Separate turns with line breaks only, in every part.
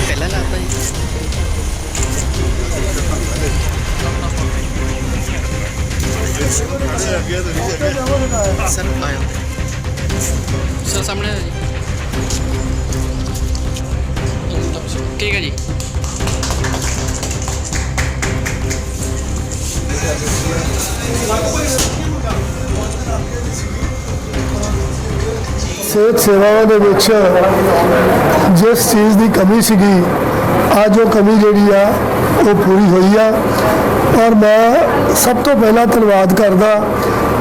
ਪਹਿਲਾਂ ਲਾਤਾ ਜੀ ਸਰ ਆਇਓ ਸਰ ਸਾਹਮਣੇ ਆਇਓ ਜੀ ਠੀਕ ਹੈ ਜੀ
ਸਿਹਤ ਸੇਵਾਵਾਂ ਦੇ ਵਿੱਚ ਜਿਸ ਚੀਜ਼ ਦੀ ਕਮੀ ਸੀਗੀ, ਅੱਜ ਉਹ ਕਮੀ ਜਿਹੜੀ ਆ, ਉਹ ਪੂਰੀ ਹੋਈ ਆ। ਔਰ ਮੈਂ ਸਭ ਤੋਂ ਪਹਿਲਾਂ ਧੰਨਵਾਦ ਕਰਦਾ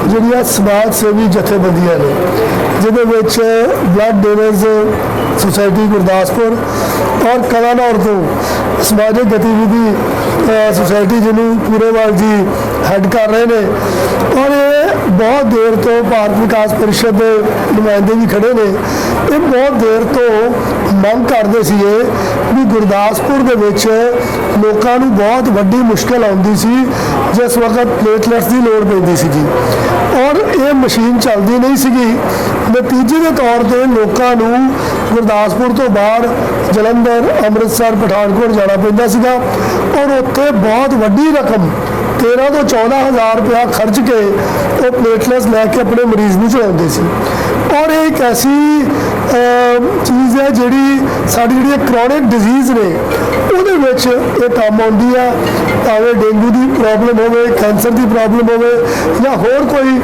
ਜਿਹੜੀਆਂ ਸਮਾਜ ਸੇਵੀ ਜਥੇਬੰਦੀਆਂ ਨੇ, ਜਿਹਦੇ ਵਿੱਚ ਬਲੱਡ ਡੋਨਰਸ ਸੁਸਾਇਟੀ ਗੁਰਦਾਸਪੁਰ ਔਰ ਕਲਾਨੌਰ ਤੋਂ ਸਮਾਜਿਕ ਗਤੀਵਿਧੀ ਸੁਸਾਇਟੀ ਜਿਹਨੂੰ ਪੂਰੇਵਾਲ ਜੀ ਹੈੱਡ ਕਰ ਰਹੇ ਨੇ ਔਰ ਇਹ ਬਹੁਤ ਦੇਰ ਤੋਂ ਭਾਰਤ ਵਿਕਾਸ ਪਰਿਸ਼ਦ ਦੇ ਨੁਮਾਇੰਦੇ ਵੀ ਖੜੇ ਨੇ, ਇਹ ਬਹੁਤ ਦੇਰ ਤੋਂ ਮੰਗ ਕਰਦੇ ਸੀ ਇਹ ਵੀ ਗੁਰਦਾਸਪੁਰ ਦੇ ਵਿੱਚ ਲੋਕਾਂ ਨੂੰ ਬਹੁਤ ਵੱਡੀ ਮੁਸ਼ਕਲ ਆਉਂਦੀ ਸੀ ਜਿਸ ਵਕਤ ਪਲੇਟਲੈਟਸ ਦੀ ਲੋੜ ਪੈਂਦੀ ਸੀਗੀ। ਔਰ ਇਹ ਮਸ਼ੀਨ ਚੱਲਦੀ ਨਹੀਂ ਸੀਗੀ। ਨਤੀਜੇ ਦੇ ਤੌਰ ਤੇ ਲੋਕਾਂ ਨੂੰ ਗੁਰਦਾਸਪੁਰ ਤੋਂ ਬਾਹਰ ਜਲੰਧਰ, ਅੰਮ੍ਰਿਤਸਰ, ਪਠਾਨਕੋਟ ਜਾਣਾ ਪੈਂਦਾ ਸੀਗਾ। ਔਰ ਉੱਥੇ ਬਹੁਤ ਵੱਡੀ ਰਕਮ 13 ਤੋਂ 14 ਹਜ਼ਾਰ ਰੁਪਇਆ ਖਰਚ ਕੇ ਉਹ ਪਲੇਟਲੈਸ ਲੈ ਕੇ ਆਪਣੇ ਮਰੀਜ਼ ਨੂੰ ਚੜਾਉਂਦੇ ਸੀ। ਔਰ ਇਹ ਇੱਕ ਐਸੀ ਚੀਜ਼ ਹੈ ਜਿਹੜੀ ਸਾਡੀ ਜਿਹੜੀ ਕ੍ਰੋਨਿਕ ਡਿਜ਼ੀਜ਼ ਨੇ, ਉਹਦੇ ਵਿੱਚ ਇਹ ਕੰਮ ਆਉਂਦੀ ਆ। ਭਾਵੇਂ ਡੇਂਗੂ ਦੀ ਪ੍ਰੋਬਲਮ ਹੋਵੇ ਕੈਂਸਰ ਦੀ ਪ੍ਰੋਬਲਮ ਹੋਵੇ, ਜਾਂ ਹੋਰ ਕੋਈ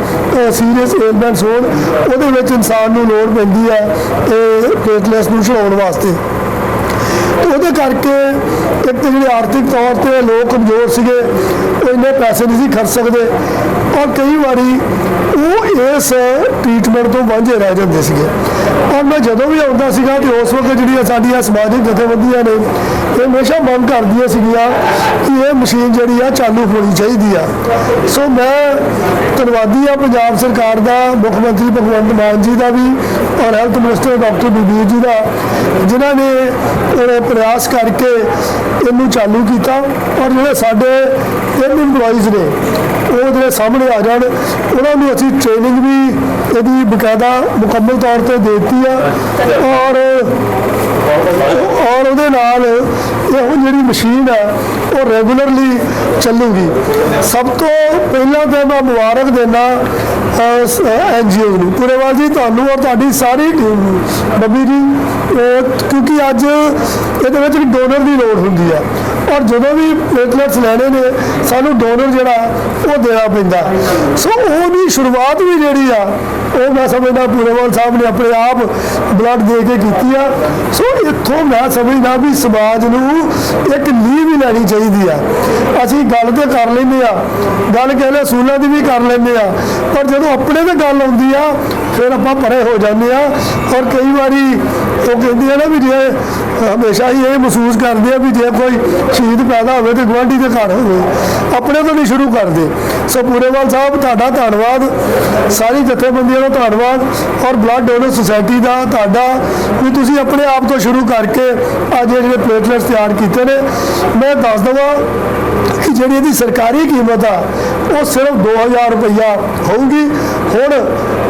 ਸੀਰੀਅਸ ਏਲਮੈਂਟਸ ਹੋਣ, ਉਹਦੇ ਵਿੱਚ ਇਨਸਾਨ ਨੂੰ ਲੋੜ ਪੈਂਦੀ ਆ ਇਹ ਪਲੇਟਲੈਟਸ ਨੂੰ ਚੜਾਉਣ ਵਾਸਤੇ। ਉਹਦੇ ਕਰਕੇ ਇੱਕ ਤਾਂ ਜਿਹੜੇ ਆਰਥਿਕ ਤੌਰ ਤੇ ਲੋਕ ਕਮਜ਼ੋਰ ਸੀਗੇ, ਉਹ ਇੰਨੇ ਪੈਸੇ ਨਹੀਂ ਸੀ ਖਰਚ ਸਕਦੇ। ਔਰ ਕਈ ਵਾਰੀ ਉਹ ਇਸ ਟ੍ਰੀਟਮੈਂਟ ਤੋਂ ਵਾਂਝੇ ਰਹਿ ਜਾਂਦੇ ਸੀਗੇ। ਔਰ ਮੈਂ ਜਦੋਂ ਵੀ ਆਉਂਦਾ ਸੀਗਾ ਤੇ ਉਸ ਵਕਤ ਜਿਹੜੀਆਂ ਸਾਡੀਆਂ ਸਮਾਜਿਕ ਜਥੇਬੰਦੀਆਂ ਨੇ ਇਹ ਹਮੇਸ਼ਾ ਮੰਗ ਕਰਦੀਆਂ ਸੀਗੀਆਂ ਕਿ ਇਹ ਮਸ਼ੀਨ ਜਿਹੜੀ ਆ ਚਾਲੂ ਹੋਣੀ ਚਾਹੀਦੀ ਆ। ਸੋ ਮੈਂ ਧੰਨਵਾਦੀ ਆ ਪੰਜਾਬ ਸਰਕਾਰ ਦਾ, ਮੁੱਖ ਮੰਤਰੀ ਭਗਵੰਤ ਮਾਨ ਜੀ ਦਾ ਵੀ, ਔਰ ਹੈਲਥ ਮਿਨਿਸਟਰ ਡਾਕਟਰ ਬਲਬੀਰ ਜੀ ਦਾ, ਜਿਨ੍ਹਾਂ ਨੇ ਇਹ ਪ੍ਰਯਾਸ ਕਰਕੇ ਇਹਨੂੰ ਚਾਲੂ ਕੀਤਾ। ਔਰ ਜਿਹੜੇ ਸਾਡੇ ਤਿੰਨ EMPLOYEES ਨੇ, ਉਹ ਜਿਹੜੇ ਸਾਹਮਣੇ ਆ ਜਾਣ, ਉਹਨਾਂ ਨੂੰ ਅਸੀਂ ਟ੍ਰੇਨਿੰਗ ਵੀ ਇਹਦੀ ਬਕਾਇਦਾ ਮੁਕੰਮਲ ਤੌਰ ਤੇ ਦੇ ਦਿੱਤੀ ਆ। ਔਰ ਔਰ ਉਹਦੇ ਨਾਲ ਇਹੋ ਜਿਹੜੀ ਮਸ਼ੀਨ ਹੈ, ਉਹ ਰੈਗੂਲਰਲੀ ਚੱਲੂਗੀ। ਸਭ ਤੋਂ ਪਹਿਲਾਂ ਤਾਂ ਮੈਂ ਮੁਬਾਰਕ ਦੇਣਾ ਐਨਜੀਓ ਨੂੰ। ਪੁਰੇਵਾਲ ਜੀ, ਤੁਹਾਨੂੰ ਔਰ ਤੁਹਾਡੀ ਸਾਰੀ ਟੀਮ ਨੂੰ। ਬੱਬੀ ਜੀ ਕਿਉਂਕਿ ਅੱਜ ਇਹਦੇ ਵਿੱਚ ਡੋਨਰ ਦੀ ਲੋੜ ਹੁੰਦੀ ਆ। ਔਰ ਜਦੋਂ ਵੀ ਪਲੇਟਲੈਟਸ ਲੈਣੇ ਨੇ, ਸਾਨੂੰ ਡੋਨਰ ਜਿਹੜਾ, ਉਹ ਦੇਣਾ ਪੈਂਦਾ। ਸੋ ਉਹਦੀ ਸ਼ੁਰੂਆਤ ਵੀ ਜਿਹੜੀ ਆ, ਉਹ ਮੈਂ ਸਮਝਦਾ ਪੂਰੇਵਾਲ ਸਾਹਿਬ ਨੇ ਆਪਣੇ ਆਪ ਬਲੱਡ ਦੇ ਕੇ ਕੀਤੀ ਆ। ਸੋ ਇੱਥੋਂ ਮੈਂ ਸਮਝਦਾ ਵੀ ਸਮਾਜ ਨੂੰ ਇੱਕ ਲੀਹ ਵੀ ਲੈਣੀ ਚਾਹੀਦੀ ਆ। ਅਸੀਂ ਗੱਲ ਤੇ ਕਰ ਲੈਂਦੇ ਆ, ਗੱਲ ਕਹਿੰਦੇ ਸੂਲਾਂ ਦੀ ਵੀ ਕਰ ਲੈਂਦੇ ਆ, ਪਰ ਜਦੋਂ ਆਪਣੇ ਤੇ ਗੱਲ ਆਉਂਦੀ ਆ, ਫਿਰ ਆਪਾਂ ਪਰੇ ਹੋ ਜਾਂਦੇ ਆ। ਔਰ ਕਈ ਵਾਰੀ ਉਹ ਕਹਿੰਦੀ ਆ ਨਾ ਵੀ ਜੇ ਹਮੇਸ਼ਾ ਹੀ ਇਹ ਮਹਿਸੂਸ ਕਰਦੇ ਆ ਵੀ ਜੇ ਕੋਈ ਸ਼ਹੀਦ ਪੈਦਾ ਹੋਵੇ ਤੇ ਗੁਆਂਢੀ ਦੇ ਘਰ ਹੋਵੇ, ਆਪਣੇ ਤੋਂ ਨਹੀਂ ਸ਼ੁਰੂ ਕਰਦੇ। ਸੋ ਪੂਰੇਵਾਲ ਸਾਹਿਬ, ਤੁਹਾਡਾ ਧੰਨਵਾਦ। ਸਾਰੀ ਜਥੇਬੰਦੀਆਂ ਦਾ ਧੰਨਵਾਦ ਔਰ ਬਲੱਡ ਡੋਨਰ ਸੁਸਾਇਟੀ ਦਾ ਤੁਹਾਡਾ ਵੀ ਤੁਸੀਂ ਆਪਣੇ ਆਪ ਤੋਂ ਸ਼ੁਰੂ ਕਰਕੇ ਅੱਜ ਇਹ ਜਿਹੜੇ ਪਲੇਟਲੈਟਸ ਤਿਆਰ ਕੀਤੇ ਨੇ। ਮੈਂ ਦੱਸ ਦਵਾਂ ਕਿ ਜਿਹੜੀ ਇਹਦੀ ਸਰਕਾਰੀ ਕੀਮਤ ਆ, ਉਹ ਸਿਰਫ 2000 ਰੁਪਈਆ ਹੋਊਗੀ। ਹੁਣ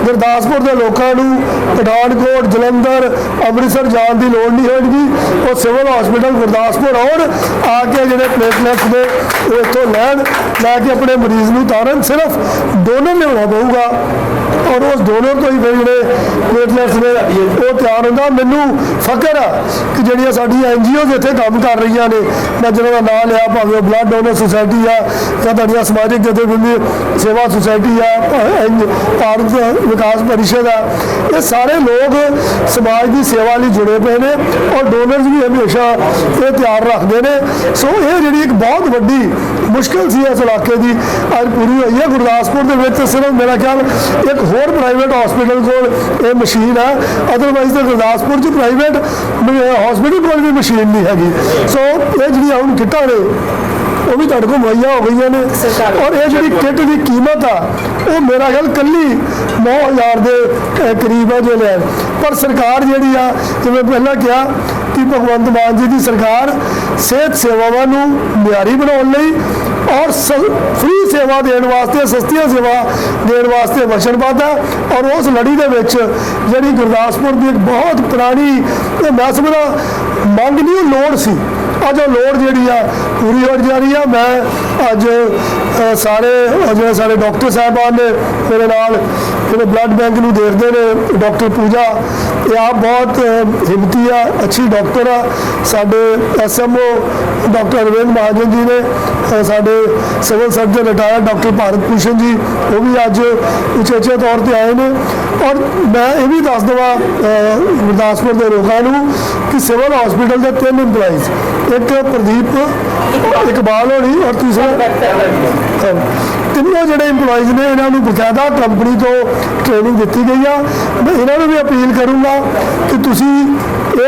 ਗੁਰਦਾਸਪੁਰ ਦੇ ਲੋਕਾਂ ਨੂੰ ਪਠਾਨਕੋਟ, ਜਲੰਧਰ, ਅੰਮ੍ਰਿਤਸਰ ਜਾਣ ਦੀ ਲੋੜ ਨਹੀਂ ਹੋਏਗੀ। ਉਹ ਸਿਵਲ ਹਸਪੀਟਲ ਗੁਰਦਾਸਪੁਰ ਆਉਣ, ਆ ਕੇ ਜਿਹੜੇ ਪਲੇਟਲੈਟਸ ਦੇ ਉਹ ਇੱਥੋਂ ਲੈਣ, ਲੈ ਕੇ ਆਪਣੇ ਮਰੀਜ਼ ਨੂੰ ਤਾਰਨ। ਸਿਰਫ ਡੋਨਰ ਲਿਆਉਣਾ ਪਊਗਾ ਔਰ ਉਸ ਡੋਨਰ ਤੋਂ ਹੀ ਫਿਰ ਜਿਹੜੇ ਪਲੇਟਲੈਟਸ ਨੇ, ਉਹ ਤਿਆਰ ਹੁੰਦਾ। ਮੈਨੂੰ ਫਖਰ ਆ ਕਿ ਜਿਹੜੀਆਂ ਸਾਡੀਆਂ ਐਨਜੀਓਜ਼ ਇੱਥੇ ਕੰਮ ਕਰ ਰਹੀਆਂ ਨੇ, ਮੈਂ ਜਿਹਨਾਂ ਦਾ ਨਾਮ ਲਿਆ, ਭਾਵੇਂ ਉਹ ਬਲੱਡ ਡੋਨਰ ਸੁਸਾਇਟੀ ਆ, ਜਾਂ ਤੁਹਾਡੀਆਂ ਸਮਾਜਿਕ ਜਥੇਬੰਦੀ ਸੇਵਾ ਸੁਸਾਇਟੀ ਆ ਐਨ- ਭਾਰਤ ਵਿਕਾਸ ਪਰਿਸ਼ਦ ਆ, ਇਹ ਸਾਰੇ ਲੋਕ ਸਮਾਜ ਦੀ ਸੇਵਾ ਲਈ ਜੁੜੇ ਪਏ ਨੇ ਔਰ ਡੋਨਰਸ ਵੀ ਹਮੇਸ਼ਾ ਇਹ ਤਿਆਰ ਰੱਖਦੇ ਨੇ। ਸੋ ਇਹ ਜਿਹੜੀ ਇੱਕ ਬਹੁਤ ਵੱਡੀ ਮੁਸ਼ਕਲ ਸੀ ਇਸ ਇਲਾਕੇ ਦੀ, ਅੱਜ ਪੂਰੀ ਹੋਈ ਹੈ। ਗੁਰਦਾਸਪੁਰ ਦੇ ਵਿੱਚ ਸਿਰਫ ਮੇਰਾ ਖਿਆਲ ਇੱਕ ਹੋਰ ਪ੍ਰਾਈਵੇਟ ਹਸਪੀਟਲ ਕੋਲ ਇਹ ਮਸ਼ੀਨ ਹੈ ਅਦਰਵਾਈਜ਼ ਤਾਂ ਗੁਰਦਾਸਪੁਰ 'ਚ ਪ੍ਰਾਈਵੇਟ ਹਸਪੀਟਲ ਕੋਲ ਵੀ ਮਸ਼ੀਨ ਨਹੀਂ ਹੈਗੀ। ਸੋ ਇਹ ਜਿਹੜੀਆਂ ਹੁਣ ਕਿੱਟਾਂ ਨੇ ਉਹ ਵੀ ਤੁਹਾਡੇ ਕੋਲ ਮੁਹੱਈਆ ਹੋ ਗਈਆਂ ਨੇ। ਔਰ ਇਹ ਜਿਹੜੀ ਕਿੱਟ ਦੀ ਕੀਮਤ ਆ ਉਹ ਮੇਰਾ ਖਿਆਲ ਕੱਲੀ 9000 ਦੇ ਕਰੀਬ ਹੈ ਜੋ ਲੈ ਪਰ ਸਰਕਾਰ ਜਿਹੜੀ ਆ ਜਿਵੇਂ ਪਹਿਲਾਂ ਕਿਹਾ ਕਿ ਭਗਵੰਤ ਮਾਨ ਜੀ ਦੀ ਸਰਕਾਰ ਸਿਹਤ ਸੇਵਾਵਾਂ ਨੂੰ ਮਿਆਰੀ ਬਣਾਉਣ ਲਈ ਔਰ ਫ੍ਰੀ ਸੇਵਾ ਦੇਣ ਵਾਸਤੇ, ਸਸਤੀਆਂ ਸੇਵਾ ਦੇਣ ਵਾਸਤੇ ਵਚਨਬੱਧ ਹੈ ਔਰ ਉਸ ਲੜੀ ਦੇ ਵਿੱਚ ਜਿਹੜੀ ਗੁਰਦਾਸਪੁਰ ਦੀ ਇੱਕ ਬਹੁਤ ਪੁਰਾਣੀ ਤੇ ਮੈਂ ਸਮਝਦਾ ਮੰਗ ਨਹੀਂ ਲੋੜ ਸੀ। ਅੱਜ ਉਹ ਲੋੜ ਜਿਹੜੀ ਆ ਪੂਰੀ ਹੋ ਜਾ ਰਹੀ ਆ। ਮੈਂ ਅੱਜ ਸਾਰੇ ਜਿਹੜੇ ਸਾਡੇ ਡਾਕਟਰ ਸਾਹਿਬਾਨ ਨੇ ਮੇਰੇ ਨਾਲ ਜਿਹੜੇ ਬਲੱਡ ਬੈਂਕ ਨੂੰ ਦੇਖਦੇ ਨੇ, ਡਾਕਟਰ ਪੂਜਾ, ਇਹ ਆਪ ਬਹੁਤ ਹਿੰਮਤੀ ਆ, ਅੱਛੀ ਡਾਕਟਰ ਆ। ਸਾਡੇ ਐਸਐਮਓ ਡਾਕਟਰ ਅਰਵਿੰਦ ਮਹਾਜਨ ਜੀ ਨੇ ਸਾਡੇ civil surgeon retire doctor Bharat Bhushan ji, ਉਹ ਵੀ ਅੱਜ ਉਚੇਚੇ ਤੌਰ ਤੇ ਆਏ ਨੇ। ਔਰ ਮੈਂ ਇਹ ਵੀ ਦੱਸ ਦਵਾਂ ਗੁਰਦਾਸਪੁਰ ਦੇ ਲੋਕਾਂ ਨੂੰ ਕਿ ਸਿਵਲ ਹਸਪੀਟਲ ਦੇ ਤਿੰਨ ਇੰਪਲਾਈਜ਼ ਇੱਕ ਪ੍ਰਦੀਪ ਇਕਬਾਲ ਹੋਣੀ ਔਰ ਤੀਸਰਾ ਅ, ਤਿੰਨੋਂ ਜਿਹੜੇ EMPLOYEES ਨੇ ਇਹਨਾਂ ਨੂੰ ਬਕਾਇਦਾ ਕੰਪਨੀ ਤੋਂ ਟ੍ਰੇਨਿੰਗ ਦਿੱਤੀ ਗਈ ਆ। ਮੈਂ ਇਹਨਾਂ ਨੂੰ ਵੀ ਅਪੀਲ ਕਰੂੰਗਾ ਕਿ ਤੁਸੀਂ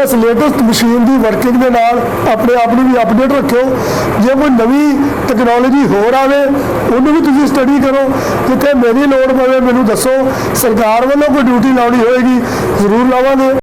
ਇਸ ਲੇਟੈਸਟ ਮਸ਼ੀਨ ਦੀ ਵਰਕਿੰਗ ਦੇ ਨਾਲ ਆਪਣੇ ਆਪ ਨੂੰ ਵੀ ਅਪਡੇਟ ਰੱਖਿਓ। ਜੇ ਕੋਈ ਨਵੀਂ ਟੈਕਨੋਲੋਜੀ ਹੋਰ ਆਵੇ ਉਹਨੂੰ ਵੀ ਤੁਸੀਂ ਸਟੱਡੀ ਕਰੋ। ਜਿੱਥੇ ਮੇਰੀ ਲੋੜ ਪਵੇ ਮੈਨੂੰ ਦੱਸੋ। ਸਰਕਾਰ ਵੱਲੋਂ ਕੋਈ ਡਿਊਟੀ ਲਾਉਣੀ ਹੋਏਗੀ ਜ਼ਰੂਰ ਲਾਵਾਂਗੇ।